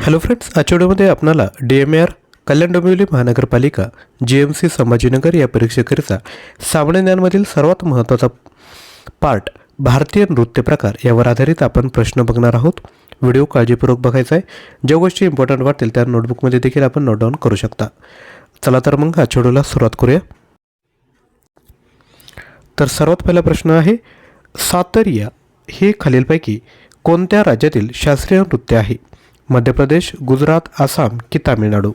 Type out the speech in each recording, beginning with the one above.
Hello friends आठवड्यामध्ये आपणाला D M R Kalyan Dombivli महानगरपालिका जी एम सी संभाजीनगर या परीक्षेकरिता सामान्य ज्ञानमधील सर्वात महत्त्वाचा पार्ट भारतीय नृत्य प्रकार यावर आधारित आपण प्रश्न बघणार आहोत. व्हिडिओ काळजीपूर्वक बघायचा आहे. ज्या गोष्टी इम्पॉर्टंट वाटतील त्या नोटबुकमध्ये देखील आपण नोट डाऊन करू शकता. चला तर मग आठवड्याला सुरुवात करूया. तर सर्वात पहिला प्रश्न आहे सातरिया हे खालीलपैकी कोणत्या राज्यातील शास्त्रीय नृत्य आहे? मध्य प्रदेश गुजरात आसाम की तामिळनाडू.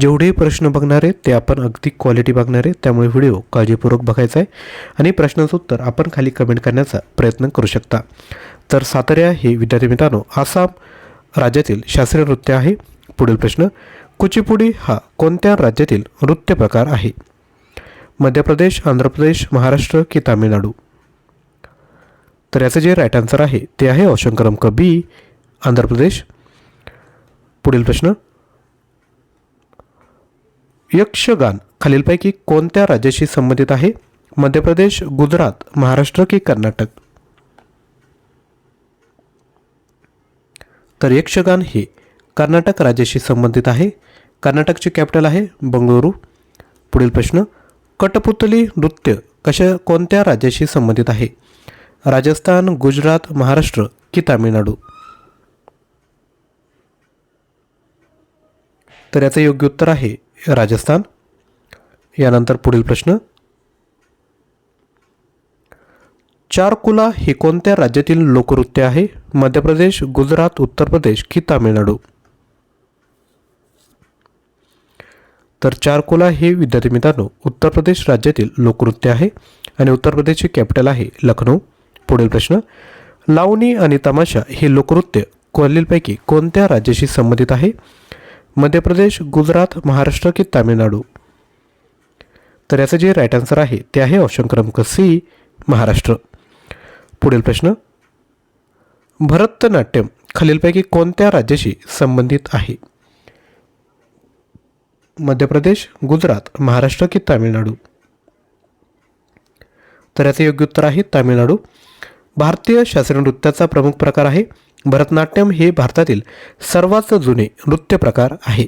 जेवढेही प्रश्न बघणार ते आपण अगदी क्वालिटी बघणार आहे त्यामुळे व्हिडिओ काळजीपूर्वक बघायचा आहे. आणि प्रश्नाचं उत्तर आपण खाली कमेंट करण्याचा प्रयत्न करू शकता. तर साताऱ्या हे विद्यार्थी मित्रांनो आसाम राज्यातील शास्त्रीय नृत्य आहे. पुढील प्रश्न कुचिपुडी हा कोणत्या राज्यातील नृत्य प्रकार आहे? मध्य प्रदेश आंध्र प्रदेश महाराष्ट्र की तामिळनाडू? तर याचं जे राईट आन्सर आहे ते आहे ऑप्शन क्रमांक बी आंध्र प्रदेश. पुढील प्रश्न. यक्षगान खालीलपैकी कोणत्या राज्याशी संबंधित आहे? मध्य प्रदेश गुजरात महाराष्ट्र की कर्नाटक? तर यक्षगान हे कर्नाटक राज्याशी संबंधित आहे. कर्नाटकची कॅपिटल आहे बंगळुरू. पुढील प्रश्न. कटपुतली नृत्य कशा कोणत्या राज्याशी संबंधित आहे? राजस्थान गुजरात महाराष्ट्र की तामिळनाडू? तर याचं योग्य उत्तर आहे राजस्थान. यानंतर पुढील प्रश्न. चारकुला हे कोणत्या राज्यातील लोकनृत्य आहे? मध्य प्रदेश गुजरात उत्तर प्रदेश की तामिळनाडू? तर चारकोला हे विद्यार्थी मित्रांनो उत्तर प्रदेश राज्यातील लोकनृत्य आहे आणि उत्तर प्रदेशची कॅपिटल आहे लखनौ. पुढील प्रश्न. लावणी आणि तमाशा हे लोकनृत्य खालीलपैकी कोणत्या राज्याशी संबंधित आहे? मध्य प्रदेश गुजरात महाराष्ट्र की तामिळनाडू. तर याचं जे राईट आन्सर आहे ते आहे ऑप्शन क्रमांक सी महाराष्ट्र. पुढील प्रश्न. भरतनाट्यम खालीलपैकी कोणत्या राज्याशी संबंधित आहे? मध्य प्रदेश गुजरात महाराष्ट्र की तामिळनाडू? तर याचे योग्य उत्तर आहे तामिळनाडू. भारतीय शास्त्रीय नृत्याचा प्रमुख प्रकार आहे भरतनाट्यम हे भारतातील सर्वात जुने नृत्य प्रकार आहे.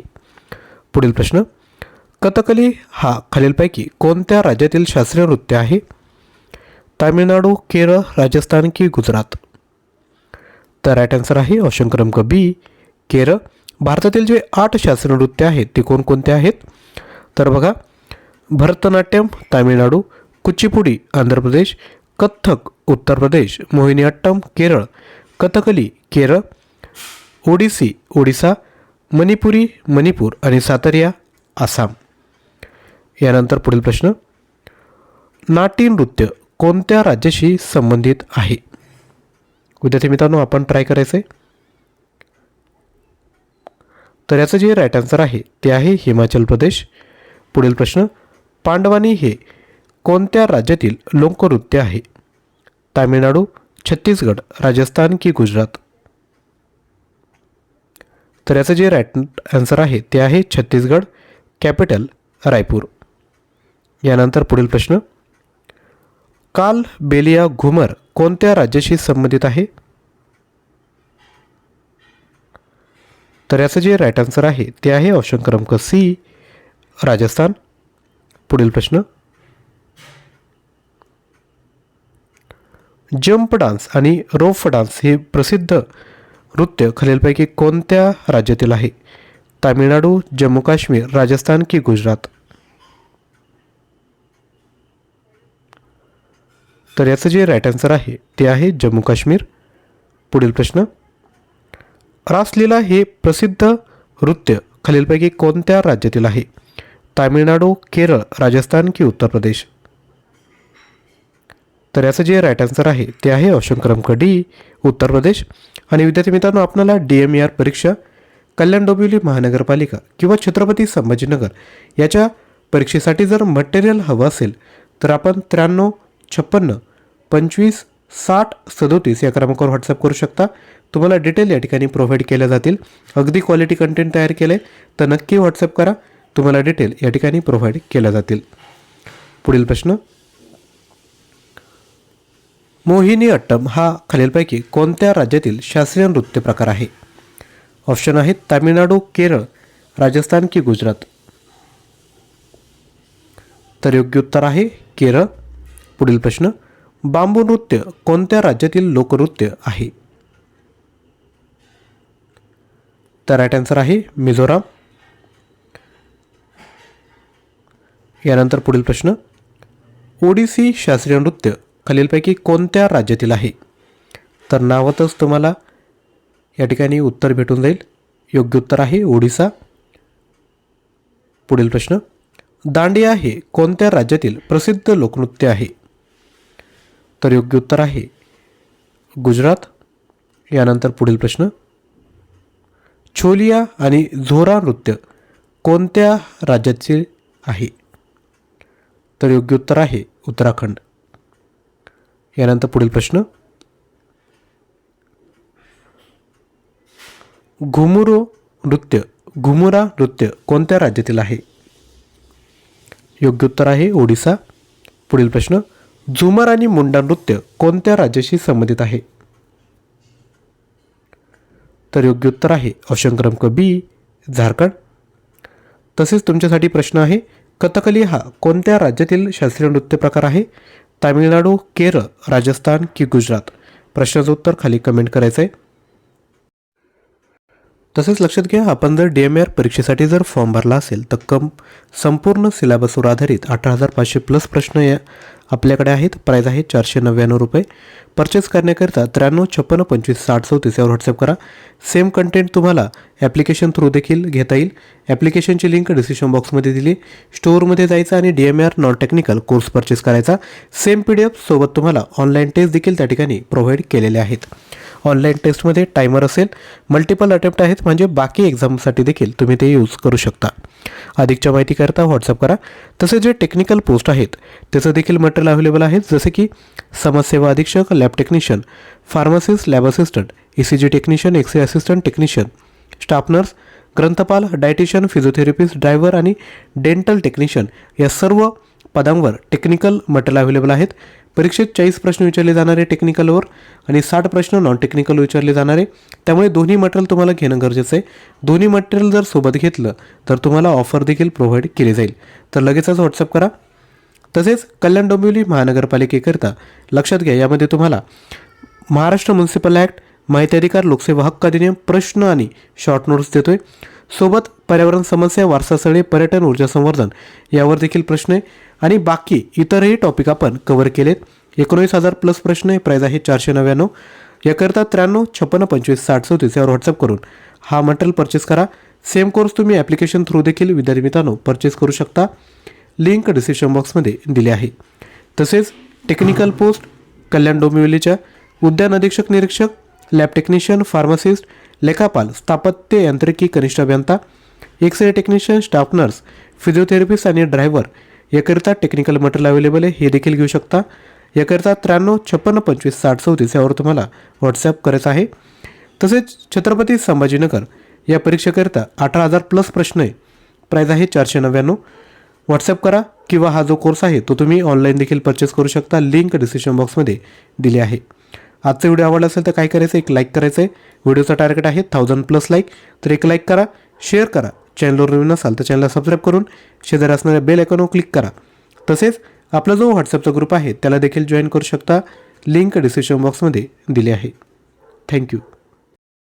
पुढील प्रश्न कथकली हा खालीलपैकी कोणत्या राज्यातील शास्त्रीय नृत्य आहे? तामिळनाडू केरळ राजस्थान की गुजरात? तर राईट आन्सर आहे ऑप्शन क्रमांक बी केरळ. भारतातील जे आठ शास्त्रीय नृत्य आहेत ते कोणकोणते आहेत? तर बघा भरतनाट्यम तामिळनाडू कुचिपुडी आंध्र प्रदेश कथ्थक उत्तर प्रदेश मोहिनीअट्टम केरळ. कथकली केरळ ओडिसी ओडिसा मणिपुरी मणिपूर आणि सातारिया आसाम. यानंतर पुढील प्रश्न. नाटी नृत्य कोणत्या राज्याशी संबंधित आहे? विद्यार्थी मित्रांनो आपण ट्राय करायचं आहे तर याचं जे राईट आन्सर आहे ते आहे हिमाचल प्रदेश. पुढील प्रश्न. पांडवानी हे कोणत्या राज्यातील लोकनृत्य आहे? तामिळनाडू छत्तीसगड राजस्थान की गुजरात. तर याचं जे राईट आन्सर आहे ते आहे छत्तीसगड कॅपिटल रायपूर. यानंतर पुढील प्रश्न. काल बेलिया घुमर कोणत्या राज्याशी संबंधित आहे? तर याचं जे राईट आन्सर आहे ते आहे ऑप्शन क्रमांक सी राजस्थान. पुढील प्रश्न. जंप डान्स आणि रोफ डान्स हे प्रसिद्ध नृत्य खालीलपैकी कोणत्या राज्यातील आहे? तामिळनाडू जम्मू काश्मीर राजस्थान की गुजरात? तर याचं जे राईट आन्सर आहे ते आहे जम्मू काश्मीर. पुढील प्रश्न. रासलीला हे प्रसिद्ध नृत्य खालीलपैकी कोणत्या राज्यातील आहे? तामिळनाडू केरळ राजस्थान की उत्तर प्रदेश? तर याचं जे राईट आन्सर आहे ते आहे ऑप्शन क्रमांक डी उत्तर प्रदेश. आणि विद्यार्थी मित्रांनो आपल्याला डी एम आर परीक्षा कल्याण डोंबिवली महानगरपालिका किंवा छत्रपती संभाजीनगर याच्या परीक्षेसाठी जर मटेरियल हवं असेल तर आपण त्र्याण्णव छप्पन्न पंचवीस साठ सदोतीस या क्रमांकावर व्हॉट्सअप करू शकता. तुम्हाला डिटेल या ठिकाणी प्रोव्हाइड केल्या जातील. अगदी क्वालिटी कंटेंट तयार केले तर नक्की व्हॉट्सअप करा. तुम्हाला डिटेल या ठिकाणी प्रोव्हाइड केल्या जातील. पुढील प्रश्न मोहिनी अट्टम हा खालीलपैकी कोणत्या राज्यातील शास्त्रीय नृत्य प्रकार आहे? ऑप्शन आहेत तामिळनाडू केरळ राजस्थान की गुजरात. तर योग्य उत्तर आहे केरळ. पुढील प्रश्न बांबू नृत्य कोणत्या राज्यातील लोकनृत्य आहे? तर राईट आन्सर आहे मिझोराम. यानंतर पुढील प्रश्न ओडिसी शास्त्रीय खालीलपैकी कोणत्या राज्यातील आहे? तर नावातच तुम्हाला या ठिकाणी उत्तर भेटून जाईल. योग्य उत्तर आहे ओडिसा. पुढील प्रश्न. दांडिया हे कोणत्या राज्यातील प्रसिद्ध लोकनृत्य आहे? तर योग्य उत्तर आहे गुजरात. यानंतर पुढील प्रश्न. छोलिया आणि झोरा नृत्य कोणत्या राज्याचे आहे? तर योग्य उत्तर आहे उत्तराखंड. यानंतर पुढील प्रश्न. घुमुरो नृत्य घुमुरा नृत्य कोणत्या राज्यातील आहे? योग्य उत्तर आहे ओडिसा. पुढील प्रश्न झुमर आणि मुंडा नृत्य कोणत्या राज्याशी संबंधित आहे? तर योग्य उत्तर आहे ऑप्शन क्रमांक बी झारखंड. तसेच तुमच्यासाठी प्रश्न आहे कथकली हा कोणत्या राज्यातील शास्त्रीय नृत्य प्रकार आहे? तामिळनाडू केरळ राजस्थान की गुजरात? प्रश्नाचं उत्तर खाली कमेंट करायचं आहे तसेच लक्षात घ्या आपण जर डी एम आर परीक्षेसाठी जर फॉर्म भरला असेल तर कम संपूर्ण सिलेबसवर आधारित अठरा हजार पाचशे प्लस प्रश्न या आपल्याकडे आहेत. प्राईज आहे चारशे नव्याण्णव रुपये. परचेस करण्याकरिता त्र्याण्णव छप्पन्न पंचवीस साठ चौतीस यावर व्हॉट्सअप करा. सेम कंटेंट तुम्हाला ॲप्लिकेशन थ्रू देखील घेता येईल. ॲप्लिकेशनची लिंक डिस्क्रिप्शन बॉक्समध्ये दिली. स्टोअरमध्ये जायचं आणि D M R non technical course purchase करायचा. सेम पी डी एफ सोबत तुम्हाला ऑनलाईन टेस्ट देखील त्या ठिकाणी प्रोव्हाइड केलेले आहेत. ऑनलाईन टेस्टमध्ये टायमर असेल. मल्टिपल अटेम्प्ट आहेत म्हणजे बाकी एक्झामसाठी देखील तुम्ही ते यूज करू शकता. अधिकच्या माहितीकरता व्हॉट्सअप करा. तसेच जे टेक्निकल पोस्ट आहेत त्याचं देखील मटेरियल अवेलेबल आहे. जसे की समाजसेवा अधीक्षक lab technician pharmacist lab assistant E C G technician X ray assistant technician staff nurse ग्रंथपाल dietitian physiotherapist driver आणि डेंटल टेक्निशियन या सर्व पदांवर टेक्निकल मटेरियल अवेलेबल आहेत. परीक्षेत चाळीस प्रश्न विचारले जाणारे टेक्निकलवर आणि साठ प्रश्न नॉन टेक्निकल विचारले जाणारे. त्यामुळे दोन्ही मटेरियल तुम्हाला घेणं गरजेचं आहे. दोन्ही मटेरियल जर सोबत घेतलं तर तुम्हाला ऑफर देखील प्रोव्हाइड केली जाईल. तर लगेचच व्हॉट्सअप करा. तसेच कल्याण डोंबिवली महानगरपालिकेकरिता लक्षात घ्या यामध्ये तुम्हाला महाराष्ट्र म्युन्सिपल ॲक्ट माहिती अधिकार लोकसेवा हक्क अधिनियम प्रश्न आणि शॉर्ट नोट्स देतोय. सोबत पर्यावरण समस्या वारसास्थळे पर्यटन ऊर्जा संवर्धन यावर देखील प्रश्न आहे. आणि बाकी इतरही टॉपिक आपण कव्हर केलेत. एकोणीस हजार प्लस प्रश्न आहे. प्राईज आहे चारशे नव्याण्णव. याकरता त्र्याण्णव छप्पन्न पंचवीस साठ चौतीस यावर व्हॉट्सअप करून हा मटेरियल परचेस करा. सेम कोर्स तुम्ही ॲप्लिकेशन थ्रू देखील विद्यार्थी मित्रांनो परचेस करू शकता. लिंक डिस्क्रिप्शन बॉक्समध्ये दिली आहे. तसेच टेक्निकल पोस्ट कल्याण डोंबिवलीच्या उद्यान अधीक्षक निरीक्षक लॅब टेक्निशियन फार्मासिस्ट लेखापाल स्थापत्य यांत्रिकी कनिष्ठ अभियंता X ray technician staff nurse physiotherapist आणि ड्रायव्हर याकरिता टेक्निकल मटेरियल अवेलेबल आहे. हे देखील घेऊ शकता. याकरिता त्र्याण्णव छप्पन्न पंचवीस साठ चौतीस यावर तुम्हाला व्हॉट्सॲप करायचं आहे. तसेच छत्रपती संभाजीनगर या परीक्षेकरिता अठरा हजार प्लस प्रश्न आहे. प्राईज आहे चारशे नव्याण्णव. व्हॉट्सअप करा किंवा हा जो कोर्स आहे तो तुम्ही ऑनलाईन देखील परचेस करू शकता. लिंक डिस्क्रिप्शन बॉक्समध्ये दिली आहे. आजचा व्हिडिओ आवडला असेल तर काय करायचं? एक लाईक करायचं आहे व्हिडिओचा टार्गेट आहे थाउजंड प्लस लाईक तर एक लाईक करा शेअर करा. चॅनलवर नवीन असाल तर चॅनलला सबस्क्राईब करून शेजारी असणाऱ्या बेल आयकॉनवर क्लिक करा. तसेच आपला जो व्हॉट्सअपचा ग्रुप आहे त्याला देखील जॉईन करू शकता. लिंक डिस्क्रिप्शन बॉक्समध्ये दिली आहे. थँक्यू